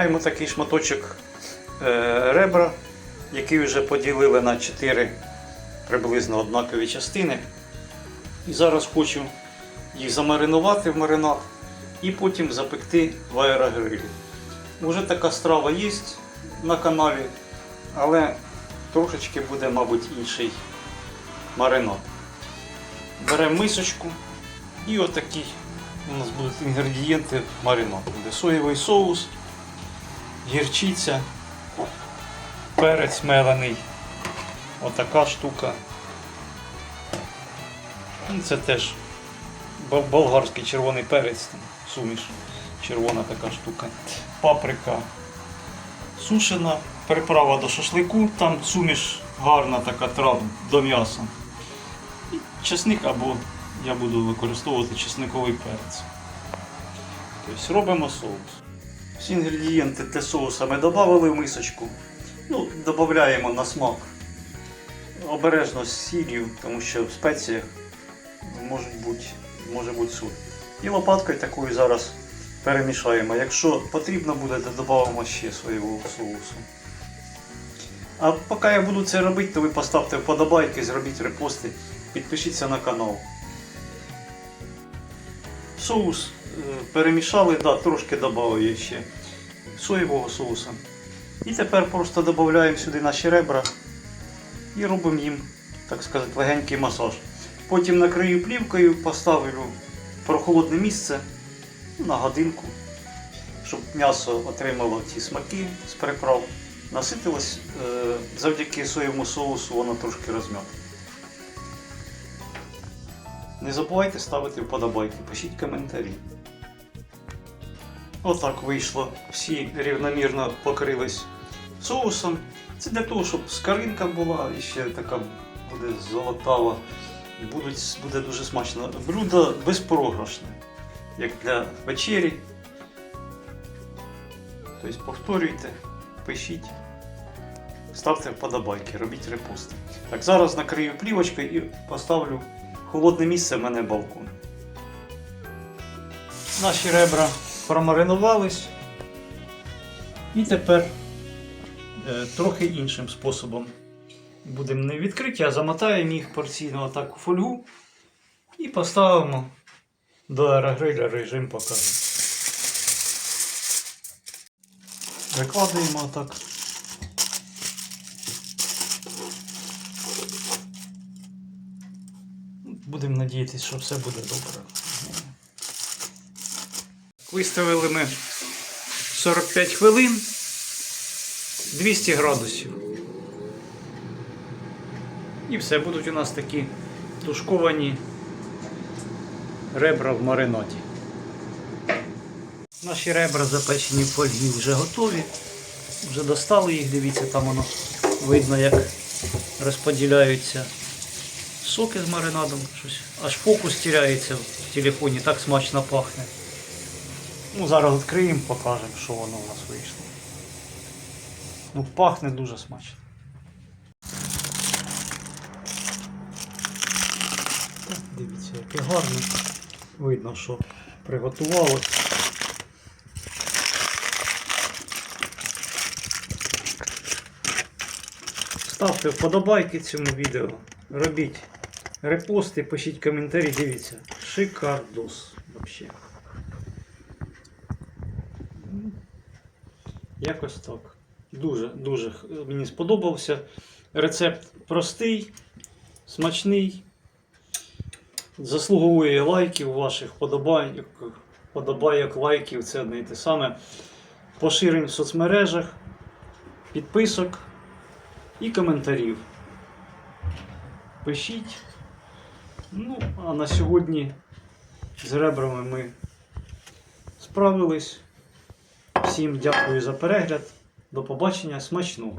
Маємо такий шматочок е, ребра, який вже поділили на 4 приблизно однакові частини. І зараз хочу їх замаринувати в маринад і потім запекти в аерогрилі. Уже така страва є на каналі, але трошечки буде, мабуть, інший маринад. Беремо мисочку і отакі у нас будуть інгредієнти маринаду. Буде соєвий соус, гірчиця, перець мелений, отака штука. Ну, Це теж болгарський червоний перець, там, суміш, червона така штука. Паприка сушена, приправа до шашлику, там суміш гарна така трав до м'яса. І чесник або я буду використовувати чесниковий перець. Тобто робимо соус. Всі інгредієнти для соуса ми додали в мисочку. Ну, додаємо на смак. Обережно з сіллю, тому що в спеціях може бути, може бути соль. І лопаткою такою зараз перемішаємо. Якщо потрібно буде, то додамо ще свого соусу. А поки я буду це робити, то ви поставте вподобайки, зробіть репости, підпишіться на канал. Соус перемішали, да, трошки додав я ще соєвого соуса. І тепер просто додаємо сюди наші ребра і робимо їм, так сказати, легенький масаж. Потім накрию плівкою, поставлю в прохолодне місце на годинку, щоб м'ясо отримало ті смаки з приправ. Наситилось е, завдяки соєвому соусу, воно трошки розм'яте. Не забувайте ставити вподобайки, пишіть коментарі. Отак вийшло. Всі рівномірно покрились соусом. Це для того, щоб скаринка була і ще така буде золотава. Будуть, буде дуже смачно. Блюдо безпрограшне, як для вечері. Тобто повторюйте, пишіть, ставте вподобайки, робіть репости. Так, зараз накрию плівочкою і поставлю холодне місце в мене балкон. Наші ребра промаринувались. І тепер е, трохи іншим способом. Будемо не відкриті, а замотаємо їх порційно отак у фольгу і поставимо до аерогриля режим показу. Викладаємо отак. Будемо надіятися, що все буде добре. Виставили ми 45 хвилин 200 градусів. І все, будуть у нас такі тушковані ребра в маринаді. Наші ребра запечені в фольгі вже готові. Вже достали їх, дивіться, там воно видно, як розподіляються соки з маринадом. Щось. Аж фокус тіряється в телефоні, так смачно пахне. Ну, зараз відкриємо, покажемо, що воно у нас вийшло. Ну, пахне дуже смачно. Дивіться, яке гарне. Видно, що приготувалось. Ставте вподобайки цьому відео, робіть репости, пишіть коментарі, дивіться. Шикардос вообще. Якось так. Дуже, дуже мені сподобався. Рецепт простий, смачний. Заслуговує лайків ваших подобайок, подобайок, лайків, це одне те саме. Поширень в соцмережах, підписок і коментарів. Пишіть. Ну, а на сьогодні з ребрами ми справились. Всім дякую за перегляд. До побачення, смачного!